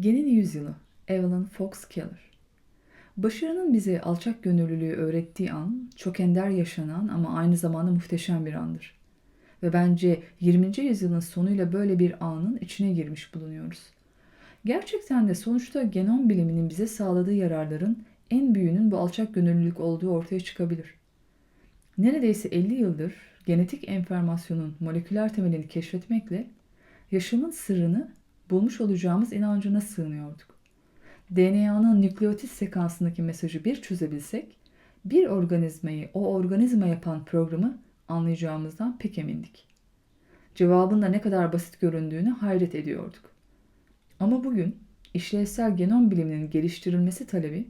Genin Yüzyılı Evelyn Fox Keller Başarının bize alçak gönüllülüğü öğrettiği an çok ender yaşanan ama aynı zamanda muhteşem bir andır. Ve bence 20. yüzyılın sonuyla böyle bir anın içine girmiş bulunuyoruz. Gerçekten de sonuçta genom biliminin bize sağladığı yararların en büyüğünün bu alçak gönüllülük olduğu ortaya çıkabilir. Neredeyse 50 yıldır genetik enformasyonun moleküler temelini keşfetmekle yaşamın sırrını bulmuş olacağımız inancına sığınıyorduk. DNA'nın nükleotit sekansındaki mesajı bir çözebilsek, bir organizmayı o organizma yapan programı anlayacağımızdan pek emindik. Cevabın da ne kadar basit göründüğünü hayret ediyorduk. Ama bugün işlevsel genom biliminin geliştirilmesi talebi,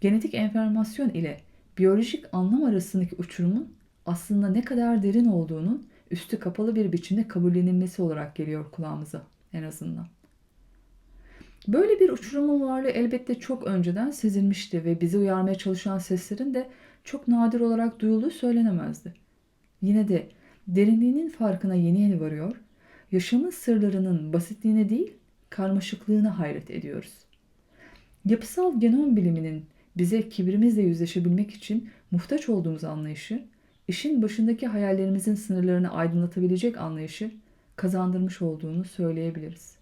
genetik enformasyon ile biyolojik anlam arasındaki uçurumun aslında ne kadar derin olduğunun üstü kapalı bir biçimde kabullenilmesi olarak geliyor kulağımıza en azından. Böyle bir uçurumun varlığı elbette çok önceden sezilmişti ve bizi uyarmaya çalışan seslerin de çok nadir olarak duyulduğu söylenemezdi. Yine de derinliğinin farkına yeni yeni varıyor, yaşamın sırlarının basitliğine değil, karmaşıklığına hayret ediyoruz. Yapısal genom biliminin bize kibrimizle yüzleşebilmek için muhtaç olduğumuz anlayışı, işin başındaki hayallerimizin sınırlarını aydınlatabilecek anlayışı kazandırmış olduğunu söyleyebiliriz.